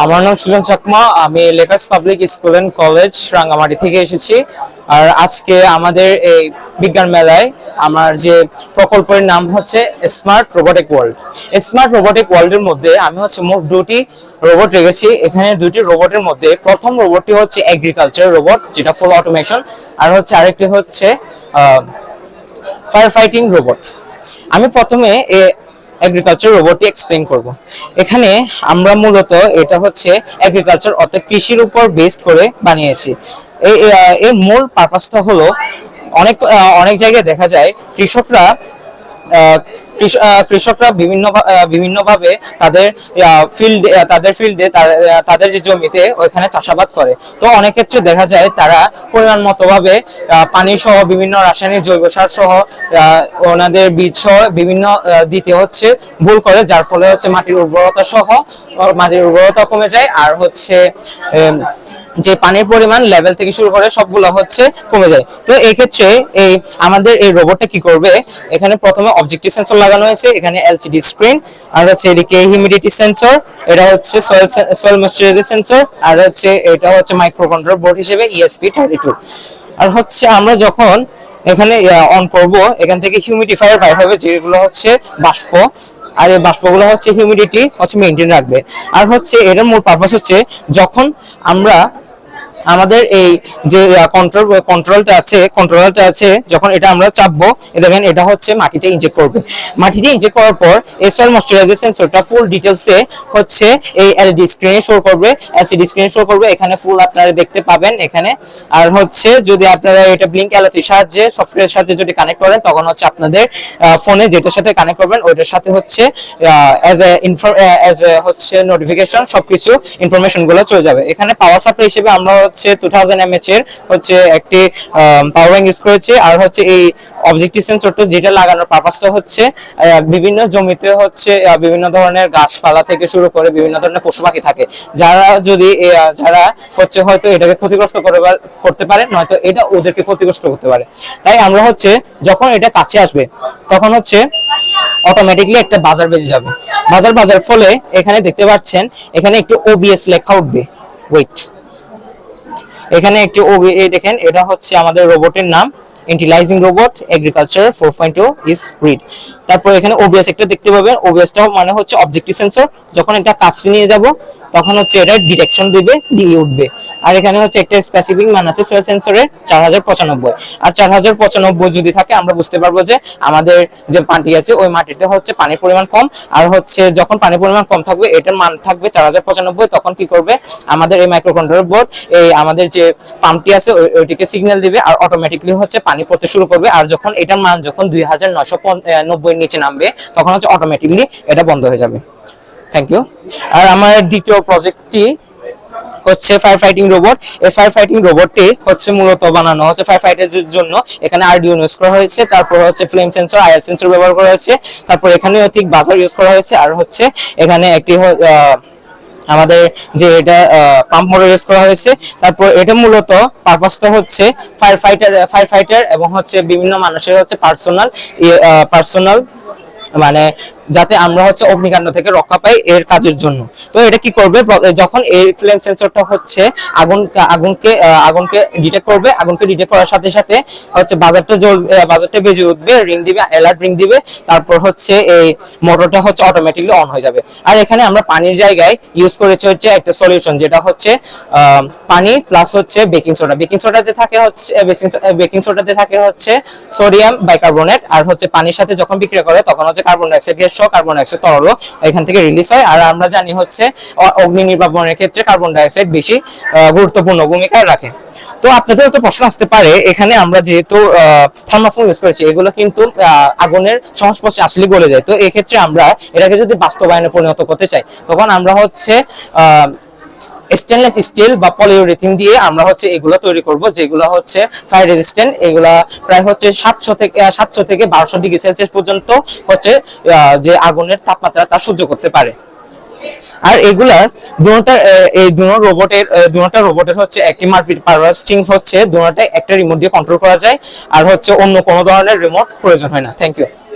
আমার নাম সুজন চাকমা, আমি Lakers public school and college Rangamati থেকে এসেছি। আর আজকে আমাদের এই বিজ্ঞান মেলায় আমার যে প্রকল্পের নাম হচ্ছে smart robotic world smart robotic ওয়ার্ল্ডের মধ্যে আমি হচ্ছে মোট দুটি রোবট রেখেছি। এখানে দুটি রোবটের মধ্যে প্রথম রোবটটি হচ্ছে এগ্রিকালচার রোবট যেটা ফুল অটোমেশন আর হচ্ছে আরেকটি হচ্ছে ফায়ার ফাইটিং রোবট আমি প্রথমে এগ্রিকালচার রোবটটি এক্সপ্লেন করব। এখানে আমরা মূলত এটা হচ্ছে এগ্রিকালচার অর্থাৎ কৃষির উপর বেসড করে বানিয়েছি। এর মূল পারপাসটা হলো অনেক অনেক জায়গায় দেখা যায় কৃষকরা কৃষকরা বিভিন্ন বিভিন্ন ভাবে তাদের ফিল্ডে তাদের ফিল্ডে তাদের যে জমিতে ওইখানে চাষাবাদ করে। তো অনেক ক্ষেত্রে দেখা যায় তারা পরিমাণ মতো ভাবে পানি সহ বিভিন্ন রাসায়নিক জৈব সার সহ ওনাদের বীজ সহ বিভিন্ন দিতে হচ্ছে, ভুল করে, যার ফলে হচ্ছে মাটির উর্বরতা সহ মাটির উর্বরতা কমে যায় আর হচ্ছে যে পানির পরিমাণ লেভেল থেকে শুরু করে সবগুলো হচ্ছে কমে যায়। তো এই ক্ষেত্রে এই আমাদের এই রোবটটা কি করবে? এখানে প্রথমে অবজেক্টিভ সেন্সর লাগানো হয়েছে, এখানে এলসিডি স্ক্রিন আর হচ্ছে এদিকে হিউমিডিটি সেন্সর এটা হচ্ছে সয়েল সয়েল ময়েশ্চারাইজার সেন্সর আর হচ্ছে এটা হচ্ছে মাইক্রো কন্ট্রোল বোর্ড হিসেবে ইএসপি থার্টি টু আর হচ্ছে আমরা যখন এখানে অন করব, এখান থেকে হিউমিডিফায়ার বাইর হবে, যেগুলো হচ্ছে বাষ্প, আর এই বাষ্পগুলো হচ্ছে হিউমিডিটি হচ্ছে মেনটেন রাখবে। আর হচ্ছে এটার মূল পারপাস হচ্ছে যখন আমরা আমাদের এই যে কন্ট্রোল কন্ট্রোলটা আছে কন্ট্রোলারটা আছে, যখন এটা আমরা চাপবো দেখেন এটা হচ্ছে মাটিতে ইনজেক্ট করবে। মাটিতে ইনজেক্ট করার পর এই সয়েল ময়েশ্চারাইজার সেন্সরটা ফুল ডিটেলসে হচ্ছে এই এলইডি স্ক্রিনে শো করবে। এলসিডি স্ক্রিনে শো করবে, এখানে ফুল আপনারা দেখতে পাবেন এখানে। আর হচ্ছে যদি আপনারা এটা ব্লিঙ্ক অ্যালার্টের সাহায্যে সফটওয়্যারের সাথে যদি কানেক্ট করেন, তখন হচ্ছে আপনাদের ফোনে যেটার সাথে কানেক্ট করবেন, ওইটার সাথে হচ্ছে অ্যাজ এ অ্যাজ এ হচ্ছে নোটিফিকেশন সবকিছু ইনফরমেশনগুলো চলে যাবে। এখানে পাওয়ার সাপ্লাই হিসেবে আমরা হচ্ছে টু থাউজেন্ড এমএচ এর হচ্ছে একটি পাওয়ার ব্যাংক ইউজ করেছি আর হচ্ছে এই অবজেক্টিভ সেন্সরটা যেটা লাগানোর পারপাসটা হচ্ছে বিভিন্ন জমিতে হচ্ছে বিভিন্ন ধরনের গাছপালা থেকে শুরু করে বিভিন্ন ধরনের পশু পাখি থাকে। যারা যদি যারা হচ্ছে হয়তো এটাকে ক্ষতিগ্রস্ত করে করতে পারে, নয়তো এটা ওদেরকে ক্ষতিগ্রস্ত করতে পারে। তাই আমরা হচ্ছে যখন এটা কাছে আসবে, তখন হচ্ছে অটোমেটিকলি একটা বাজার বেজে যাবে। বাজার বাজার ফলে এখানে দেখতে পাচ্ছেন, এখানে একটু ওবিএস লেখা উঠবে। ওয়েট এখানে একটি ওবি দেখেন, এটা হচ্ছে আমাদের রোবটের নাম। Initialising robot agriculture four point two is read তারপর এখানে ওবিএস একটা দেখতে পাবেন। ওবিএসটা মানে হচ্ছে অবজেক্টিভ সেন্সর যখন এটা কাছে নিয়ে যাব, তখন হচ্ছে এটা ডিটেকশন দেবে, দিয়ে উঠবে। আর এখানে হচ্ছে একটা স্পেসিফিক মান আছে সোয়েল সেন্সরের চার হাজার পঁচানব্বই। আর চার হাজার পঁচানব্বই যদি থাকে, আমরা বুঝতে পারব যে আমাদের যে মাটি আছে, ওই মাটিতে হচ্ছে পানির পরিমাণ কম। আর হচ্ছে যখন পানির পরিমাণ কম থাকবে, এটার মান থাকবে চার হাজার পঁচানব্বই, তখন কি করবে? আমাদের এই মাইক্রো কন্ট্রোলার বোর্ড এই আমাদের যে পাম্পটি আছে, ওই- ওইটিকে সিগন্যাল দিবে, আর অটোমেটিকলি হচ্ছে পানি পড়তে শুরু করবে। আর যখন এটার মান যখন দুই হাজার নয়শো নব্বই নিচে নামবে, তখন হচ্ছে অটোমেটিকলি এটা বন্ধ হয়ে যাবে। থ্যাংক ইউ আর আমার দ্বিতীয় প্রজেক্টটি হচ্ছে ফায়ার ফাইটিং রোবট এই ফায়ার ফাইটিং রোবটটি হচ্ছে মূলত বানানো হচ্ছে ফায়ার ফাইটারদের জন্য। এখানে আরডিও ইউজ করা হয়েছে, তারপর হচ্ছে ফ্লেম সেন্সর আয়ার সেন্সর ব্যবহার করা হয়েছে, তারপর এখানে ঠিক বাজার ইউজ করা হয়েছে, আর হচ্ছে এখানে একটি আমাদের যে এটা পাম্প মোটর ইউজ করা হয়েছে। তারপর এটা মূলত পারপাসটা হচ্ছে ফায়ার ফাইটার ফায়ার ফাইটার এবং হচ্ছে বিভিন্ন মানুষের হচ্ছে পার্সোনাল পার্সোনাল মানে যাতে আমরা হচ্ছে অগ্নিকাণ্ড থেকে রক্ষা পাই এর কাজের জন্য। তো এটা কি করবে? যখন এই ফ্লেম সেন্সরটা হচ্ছে আগুন আগুনকে আগুনকে ডিটেক্ট করবে আগুনকে ডিটেক্ট করার সাথে সাথে হচ্ছে বাজারটা আহ, বাজারটা বেজে উঠবে রিং দিবে অ্যালার্ট রিং দিবে তারপর হচ্ছে এই মোটরটা হচ্ছে অটোমেটিকলি অন হয়ে যাবে। আর এখানে আমরা পানির জায়গায় ইউজ করেছি হচ্ছে একটা সলিউশন যেটা হচ্ছে পানি প্লাস হচ্ছে বেকিং সোডা বেকিং সোডাতে থাকে হচ্ছে বেকিং সোডাতে থাকে হচ্ছে সোডিয়াম বাইকার্বনেট আর হচ্ছে পানির সাথে যখন বিক্রিয়া করে তখন হচ্ছে কার্বন ডাইঅক্সাইড সহ কার্বন ডাইঅক্সাইড তরল এখান থেকে রিলিজ হয়। আর আমরা জানি হচ্ছে অগ্নি নির্বাপনের ক্ষেত্রে কার্বন ডাইঅক্সাইড বেশি গুরুত্বপূর্ণ ভূমিকা রাখে। তো আপনাদের তো প্রশ্ন আসতে পারে, এখানে আমরা যেহেতু থার্মাফোন ইউজ করেছি, এগুলো কিন্তু আগুনের সংস্পর্শে আসলে গলে যায়। তো এক্ষেত্রে আমরা এটাকে যদি বাস্তবায়নে পরিণত করতে চাই, তখন আমরা হচ্ছে স্টেনলেস স্টিল বা পলিউরেথিন দিয়ে আমরা হচ্ছে এগুলো তৈরি করব, যেগুলো হচ্ছে ফায়ার রেজিস্ট্যান্ট এগুলা প্রায় হচ্ছে সাতশো থেকে সাতশো থেকে বারোশো ডিগ্রি সেলসিয়াস পর্যন্ত হচ্ছে যে আগুনের তাপমাত্রা তা সহ্য করতে পারে। আর এগুলার দুটা এই দুটো রোবটের দুটা রোবটের হচ্ছে একটি মারপিট পারপাস থিং হচ্ছে দুটোটা একটা রিমোট দিয়ে কন্ট্রোল করা যায়, আর হচ্ছে অন্য কোনো ধরনের রিমোট প্রয়োজন হয় না। Thank you